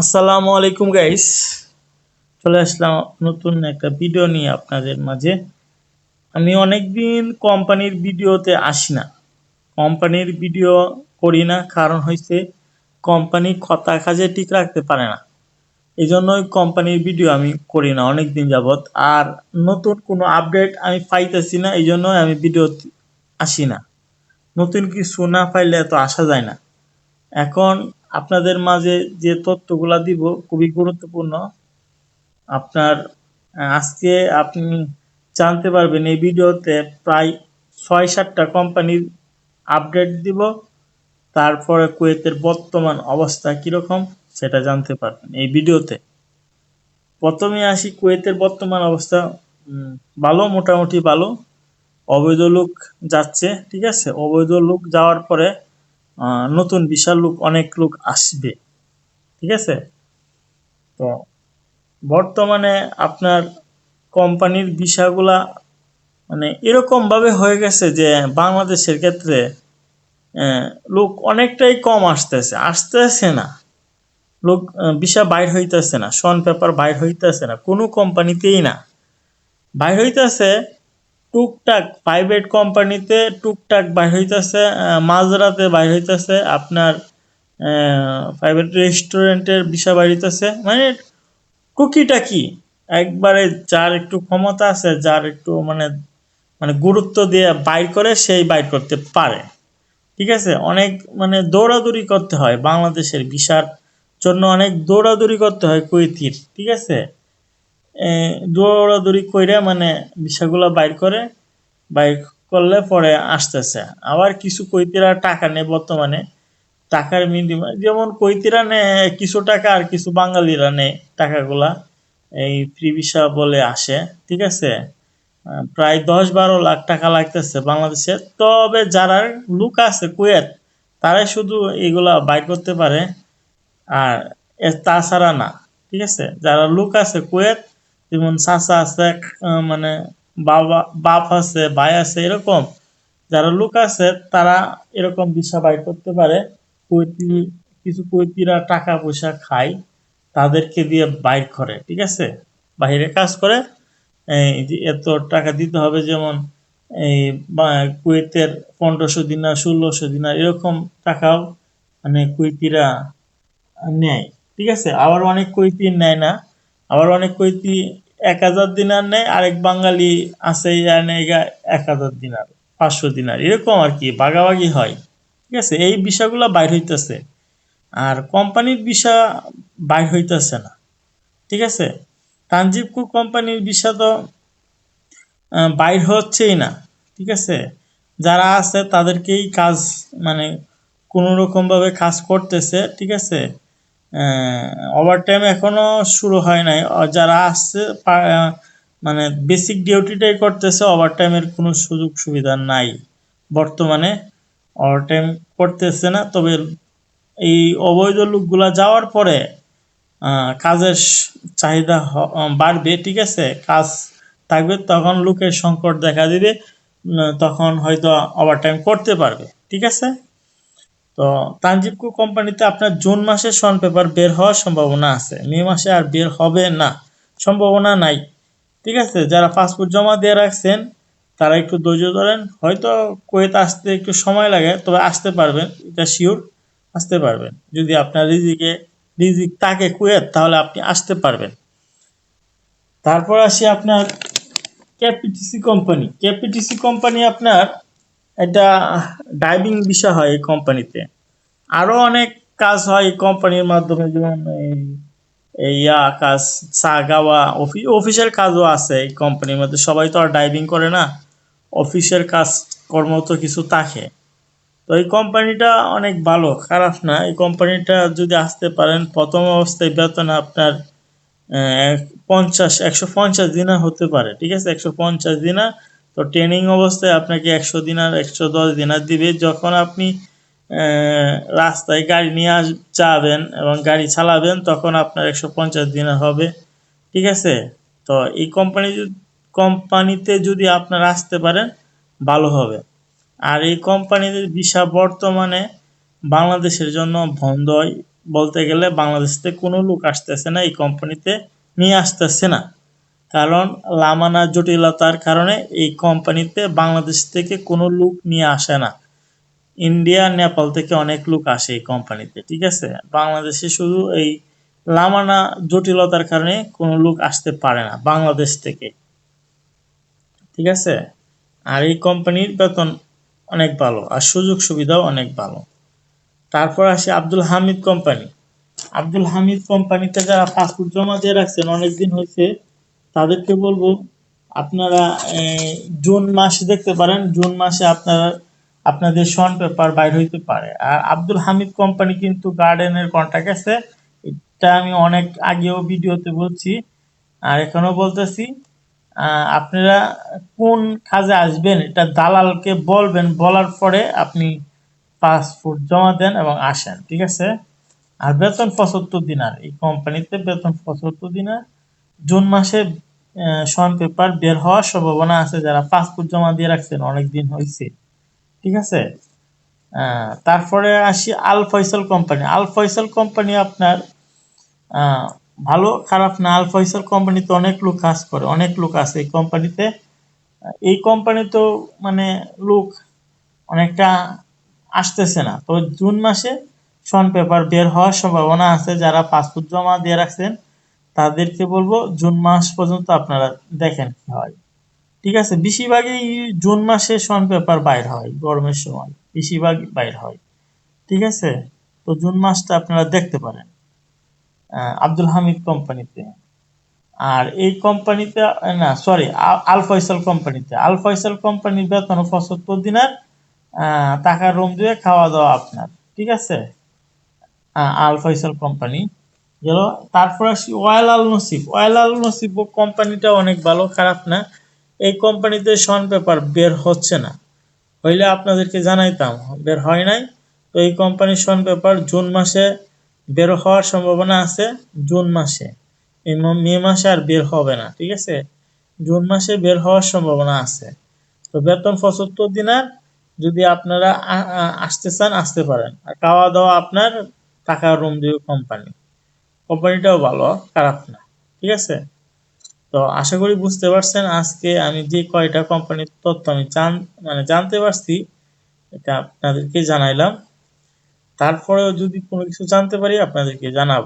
আসসালামু আলাইকুম গাইস চলে আসলাম নতুন একটা ভিডিও নিয়ে আপনাদের মাঝে। আমি অনেকদিন কোম্পানির ভিডিওতে আসি না। কোম্পানির ভিডিও করি না, কারণ হয়েছে কোম্পানি কথা কাজে ঠিক রাখতে পারে না। এই জন্যই কোম্পানির ভিডিও আমি করি না অনেক দিন যাবত আর নতুন কোনো আপডেট আমি পাইতেছি না এই জন্যই আমি ভিডিও আসি না। নতুন কিছু না পাইলে তো আসা যায় না। এখন আপনাদের মাঝে যে তথ্যগুলা দিব খুবই গুরুত্বপূর্ণ। আপনার আজকে আপনি জানতে পারবেন এই ভিডিওতে প্রায় ছয় সাতটা কোম্পানির আপডেট দিব। তারপরে কুয়েতের বর্তমান অবস্থা কীরকম সেটা জানতে পারবেন এই ভিডিওতে। প্রথমে আসি কুয়েতের বর্তমান অবস্থা। ভালো, মোটামুটি ভালো। অবৈধ লোক যাচ্ছে, ঠিক আছে? অবৈধ লোক যাওয়ার পরে নতুন বিশাল লোক, অনেক লোক আসবে। ঠিক আছে? তো বর্তমানে আপনার কোম্পানির বিষয়গুলা মানে এরকম ভাবে হয়ে গেছে যে বাংলাদেশের ক্ষেত্রে লোক অনেকটাই কম আসতেছে। আসতেছে না। লোক বিষয় বাইর হইতেছে না। শন পেপার বাইর হইতেছে না। কোনো কোম্পানিতেই না। বাইর হইতেছে টুকটাক প্রাইভেট কোম্পানিতে টুকটাক বাইর হইতেছে মাঝরাতে বাইর হইতেছে, আপনার প্রাইভেট রেস্টুরেন্টের বিষয় বাইর হইতেছে। মানে টুকিটাকি, একবারে যার একটু ক্ষমতা আছে, যার একটু মানে মানে গুরুত্ব দিয়ে বাইর করে সেই বাইর করতে পারে। ঠিক আছে? অনেক মানে দৌড়াদৌড়ি করতে হয় বাংলাদেশের ভিসার জন্য, অনেক দৌড়াদৌড়ি করতে হয় কুয়েতির। ঠিক আছে? দৌড়াদৌড়ি কইরা মানে ভিসাগুলো বাইর করে, বাইর করলে পরে আসতেছে। আবার কিছু কৈতিরা টাকা নেয় বর্তমানে। টাকার বিনিময়ে যেমন কৈতিরা নেয় কিছু টাকা আর কিছু বাঙালিরা নেয় টাকাগুলা, এই ফ্রি ভিসা বলে আসে, ঠিক আছে? প্রায় দশ বারো লাখ টাকা লাগতেছে বাংলাদেশে। তবে যারা লুক আছে কুয়েত, তারাই শুধু এগুলা বাইর করতে পারে, আর তাছাড়া না, ঠিক আছে? যারা লুক আছে কুয়েত যেমন চাচা আছে মানে বাবা, বাপ আছে, ভাই আছে, এরকম। যারা লোক আছে, তারা এরকম ভিসা বাইর করতে পারে। কুয়েতি কিছু কুয়েতিরা টাকা পয়সা খায়, তাদেরকে দিয়ে বাইর করে, ঠিক আছে? বাইরে কাজ করে। এই এত টাকা দিতে হবে, যেমন এই কুয়েতের পনেরোশো দিনার ষোলোশো দিনার এরকম টাকাও মানে কুয়েতিরা নেয়, ঠিক আছে? আবার অনেক কৈতি নেয় না। আবার অনেক কইতি, এক হাজার দিনার নেয় আরেক বাঙালি আছে এক হাজার দিনার, পাঁচশো দিনার। এরকম আর কি, ভাগাভাগি হয়। ঠিক আছে? এই বিষয়গুলো বাইর হইতেছে। আর কোম্পানির বিষয় বাইর হইতেছে না। ঠিক আছে? তানজিবকু কোম্পানির বিষয় তো বাইর হচ্ছেই না। ঠিক আছে? যারা আছে তাদেরকেই কাজ মানে কোনো রকম ভাবে কাজ করতেছে। ঠিক আছে? ওভারটাইম এখনও শুরু হয় নাই। যারা আসছে মানে বেসিক ডিউটিটাই করতেছে ওভারটাইমের কোনো সুযোগ সুবিধা নাই। বর্তমানে ওভারটাইম করতেছে না, তবে এই অবৈধ লোকগুলা যাওয়ার পরে কাজের চাহিদা বাড়বে, ঠিক আছে? কাজ থাকবে, তখন লোকের সংকট দেখা দিবে তখন হয়তো ওভারটাইম করতে পারবে, ঠিক আছে? তো তানজিবকো কোম্পানিতে আপনার জুন মাসে সন পেপার বের হওয়ার সম্ভাবনা আছে। মে মাসে আর বের হবে না। সম্ভাবনা নাই। ঠিক আছে? যারা পাসপোর্ট জমা দিয়ে রাখছেন, তারা একটু ধৈর্য ধরেন। হয়তো কুয়েত আসতে একটু সময় লাগে, তবে আসতে পারবেন। এটা শিওর আসতে পারবেন। যদি আপনার রিজিকে, রিজিক তাকে কুয়েত, তাহলে আপনি আসতে পারবেন। তারপর আসি আপনার ক্যাপিটিসি কোম্পানি। ক্যাপিটিসি কোম্পানি আপনার এটা ডাইভিং বিষয় হয় এই কোম্পানিতে আরও অনেক কাজ হয় এই কোম্পানির মাধ্যমে, যেমন ইয়া কাজ, চা গাওয়া অফি অফিসের কাজও আছে এই কোম্পানির মধ্যে। সবাই তো আর ডাইভিং করে না। অফিসের কাজ, কর্ম তো কিছু থাকে। তো এই কোম্পানিটা অনেক ভালো, খারাপ না। এই কোম্পানিটা যদি আসতে পারেন, প্রথম অবস্থায় বেতন আপনার পঞ্চাশ, একশো পঞ্চাশ দিনার হতে পারে, ঠিক আছে? একশো পঞ্চাশ দিনার তো ট্রেনিং অবস্থায় আপনাকে একশো দিনার একশো দশ দিনার দিবে। যখন আপনি রাস্তায় গাড়ি নিয়ে আস, যাবেন এবং গাড়ি চালাবেন, তখন আপনার একশো পঞ্চাশ দিনার হবে। ঠিক আছে? তো এই কোম্পানি কোম্পানিতে যদি আপনারা আসতে পারেন, ভালো হবে। আর এই কোম্পানির ভিসা বর্তমানে বাংলাদেশের জন্য বন্ধ বলতে গেলে বাংলাদেশ থেকে কোনো লোক আসতেছে না, এই কোম্পানিতে নিয়ে আসতেছে না। কারণ লামানা জটিলতার কারণে এই কোম্পানিতে বাংলাদেশ থেকে কোনো লোক নিয়ে আসে না। ইন্ডিয়া, নেপাল থেকে অনেক লোক আসে এই কোম্পানিতে, ঠিক আছে? বাংলাদেশে শুধু এই লামানা জটিলতার কারণে কোনো লোক আসতে পারে না বাংলাদেশ থেকে, ঠিক আছে? আর এই কোম্পানির বেতন অনেক ভালো আর সুযোগ সুবিধাও অনেক ভালো। তারপর আসে আব্দুল হামিদ কোম্পানি। আব্দুল হামিদ কোম্পানিতে যারা পাসপোর্ট জমা দিয়ে রাখছেন, অনেকদিন হয়েছে তাদেরকে বলব, আপনারা জুন মাসে দেখতে পারেন, জুন মাসে আপনারা, আপনাদের শন পেপার বাইর হইতে পারে। আর আব্দুল হামিদ কোম্পানি কিন্তু গার্ডেনের কন্ট্যাক্ট আছে। এটা আমি অনেক আগেও ভিডিওতে বলছি। আর এখনও বলতেছি আপনারা কোন কাজে আসবেন, এটা দালালকে বলবেন, বলার পরে আপনি পাসপোর্ট জমা দেন এবং আসেন, ঠিক আছে? আর বেতন পঁচাত্তর দিনার, এই কোম্পানিতে বেতন পঁচাত্তর দিনার। জুন মাসে শন পেপার বের হওয়ার সম্ভাবনা আছে যারা পাসপোর্ট জমা দিয়ে রাখছেন অনেক দিন হয়েছে ঠিক আছে? তারপরে আসি Al Faisal company. Al Faisal company আপনার ভালো, খারাপ না, আল ফয়সাল কোম্পানিতে অনেক লোক কাজ করে, অনেক লোক আছে এই কোম্পানিতে। এই কোম্পানিতেও মানে লোক অনেকটা আসতেছে না। তো জুন মাসে শন পেপার বের হওয়ার সম্ভাবনা আছে যারা পাসপোর্ট জমা দিয়ে রাখছেন তাদেরকে বলব জুন মাস পর্যন্ত আপনারা দেখেন কি হয়। ঠিক আছে? বেশিরভাগই জুন মাসে শন পেপার বাইর হয়, গরমের সময়। বেশিরভাগ বাইর হয়। ঠিক আছে? তো জুন মাসটা আপনারা দেখতে পারেন আব্দুল হামিদ কোম্পানিতে। আর এই কোম্পানিতে, না সরি আল ফয়সাল কোম্পানিতে। আল ফয়সাল কোম্পানির বেতন পঁচাত্তর দিনের টাকা রুম দিয়ে খাওয়া দাওয়া আপনার। ঠিক আছে? Al Faisal company. গেল। তারপর আসি ওয়াইল আল নসিব। ওয়াইল আল নসিব কোম্পানিটা অনেক ভালো, খারাপ না। এই কোম্পানিতে শন পেপার বের হচ্ছে না। হইলে আপনাদেরকে জানাইতাম, বের হয় নাই। তো এই কোম্পানির শন পেপার জুন মাসে বের হওয়ার সম্ভাবনা আছে, জুন মাসে। মে মাসে আর বের হবে না, ঠিক আছে? জুন মাসে বের হওয়ার সম্ভাবনা আছে। তো বেতন পঁচাত্তর দিনার যদি আপনারা আসতে চান, আসতে পারেন। আর খাওয়া দাওয়া আপনার টাকা রুম দিবে কোম্পানি। কোম্পানিটাও ভালো, খারাপ না, ঠিক আছে? তো আশা করি বুঝতে পারছেন আজকে আমি যে কয়টা কোম্পানির তথ্য আমি জান মানে জানতে পারছি, এটা আপনাদেরকে জানাইলাম। তারপরেও যদি কোনো কিছু জানতে পারি, আপনাদেরকে জানাব।